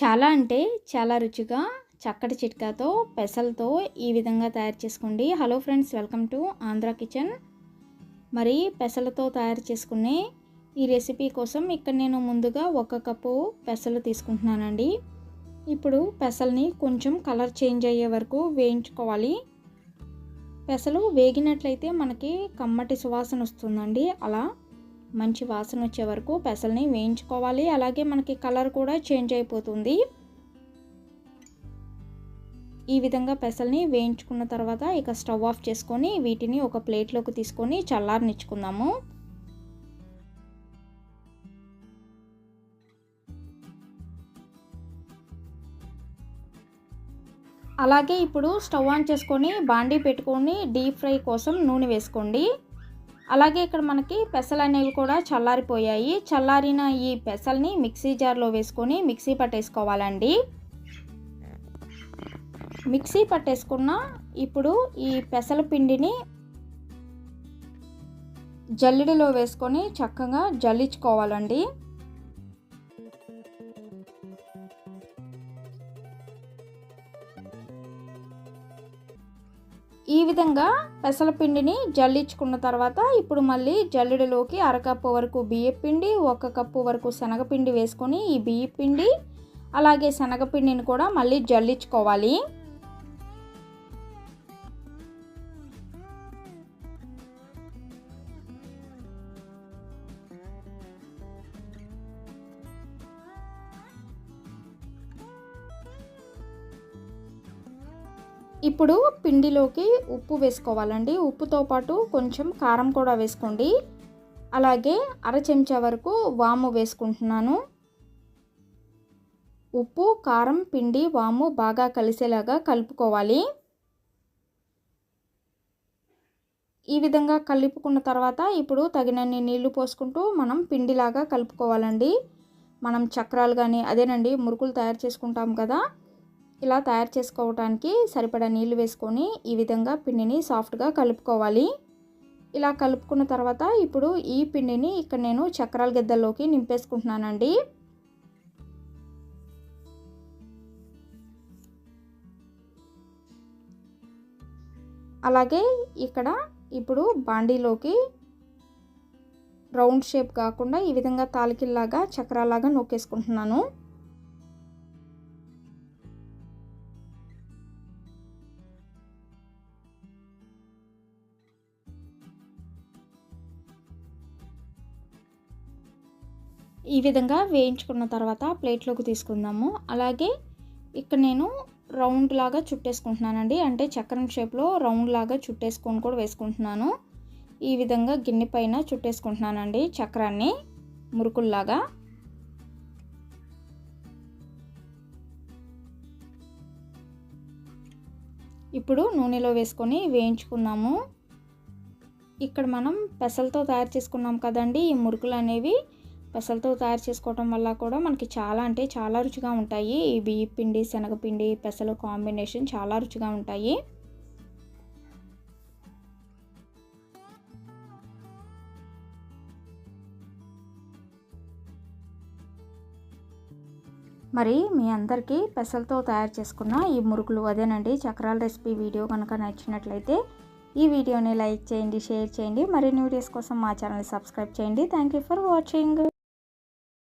చాలా అంటే చాలా రుచిగా చక్కటి చిట్కాతో పెసలతో ఈ విధంగా తయారు చేసుకోండి. Hello friends welcome to Andhra kitchen మరి పెసలతో తయారు చేసుకునే ఈ రెసిపీ కోసం ఇక్కడ నేను ముందుగా ఒక కప్పు పెసలు తీసుకుంటున్నానండి. ఇప్పుడు పెసల్ని కొంచెం కలర్ చేంజ్ అయ్యే వరకు వేయించుకోవాలి. పెసలు వేగినట్లయితే మనకి కమ్మటి సువాసన వస్తుందండి. అలా మంచి వాసన వచ్చే వరకు పెసల్ని వేయించుకోవాలి. అలాగే మనకి కలర్ కూడా చేంజ్ అయిపోతుంది. ఈ విధంగా పెసల్ని వేయించుకున్న తర్వాత ఇక స్టవ్ ఆఫ్ చేసుకొని వీటిని ఒక ప్లేట్లోకి తీసుకొని చల్లారనిచ్చుకుందాము. అలాగే ఇప్పుడు స్టవ్ ఆన్ చేసుకొని బాండీ పెట్టుకొని డీప్ ఫ్రై కోసం నూనె వేసుకోండి. అలాగే ఇక్కడ మనకి పెసలు అనేవి కూడా చల్లారిపోయాయి. చల్లారిన ఈ పెసల్ని మిక్సీ జార్లో వేసుకొని మిక్సీ పట్టేసుకోవాలండి. మిక్సీ పట్టేసుకున్న ఇప్పుడు ఈ పెసల పిండిని జల్లిడిలో వేసుకొని చక్కగా జల్లించుకోవాలండి. ఈ విధంగా పెసలపిండిని జల్లించుకున్న తర్వాత ఇప్పుడు మళ్ళీ జల్లెడలోకి అరకప్పు వరకు బియ్యపిండి ఒక కప్పు వరకు శనగపిండి వేసుకొని ఈ బియ్యపిండి అలాగే శనగపిండిని కూడా మళ్ళీ జల్లించుకోవాలి. ఇప్పుడు పిండిలోకి ఉప్పు వేసుకోవాలండి. ఉప్పుతో పాటు కొంచెం కారం కూడా వేసుకోండి. అలాగే అర చెంచా వరకు వాము వేసుకుంటున్నాను. ఉప్పు కారం పిండి వాము బాగా కలిసేలాగా కలుపుకోవాలి. ఈ విధంగా కలుపుకున్న తర్వాత ఇప్పుడు తగినన్ని నీళ్ళు పోసుకుంటూ మనం పిండిలాగా కలుపుకోవాలండి. మనం చక్రాలు కానీ అదేనండి మురుకులు తయారు చేసుకుంటాం కదా. ఇలా తయారు చేసుకోవడానికి సరిపడా నీళ్ళు వేసుకొని ఈ విధంగా పిండిని సాఫ్ట్గా కలుపుకోవాలి. ఇలా కలుపుకున్న తర్వాత ఇప్పుడు ఈ పిండిని ఇక్కడ నేను చక్రాల గిద్దల్లోకి నింపేసుకుంటున్నానండి. అలాగే ఇక్కడ ఇప్పుడు బాండీలోకి రౌండ్ షేప్ కాకుండా ఈ విధంగా తాలికిల్లాగా చక్రాలాగా నొక్కేసుకుంటున్నాను. ఈ విధంగా వేయించుకున్న తర్వాత ప్లేట్లోకి తీసుకుందాము. అలాగే ఇక్కడ నేను రౌండ్ లాగా చుట్టేసుకుంటున్నానండి. అంటే చక్రం షేప్లో రౌండ్ లాగా చుట్టేసుకొని కూడా వేసుకుంటున్నాను. ఈ విధంగా గిన్నె పైన చుట్టేసుకుంటున్నానండి చక్రాన్ని మురుకుల్లాగా. ఇప్పుడు నూనెలో వేసుకొని వేయించుకున్నాము. ఇక్కడ మనం పెసలతో తయారు చేసుకున్నాం కదండి. ఈ మురుకులు అనేవి పెసలతో తయారు చేసుకోవటం వల్ల కూడా మనకి చాలా అంటే చాలా రుచిగా ఉంటాయి. ఈ బియ్య పిండి శనగపిండి పెసలు కాంబినేషన్ చాలా రుచిగా ఉంటాయి. మరి మీ అందరికీ పెసలతో తయారు చేసుకున్న ఈ మురుకులు అదేనండి చక్రాల రెసిపీ వీడియో కనుక నచ్చినట్లయితే ఈ వీడియోని లైక్ చేయండి షేర్ చేయండి. మరిన్ని వీడియోస్ కోసం మా ఛానల్ని సబ్స్క్రైబ్ చేయండి. Thank you for watching.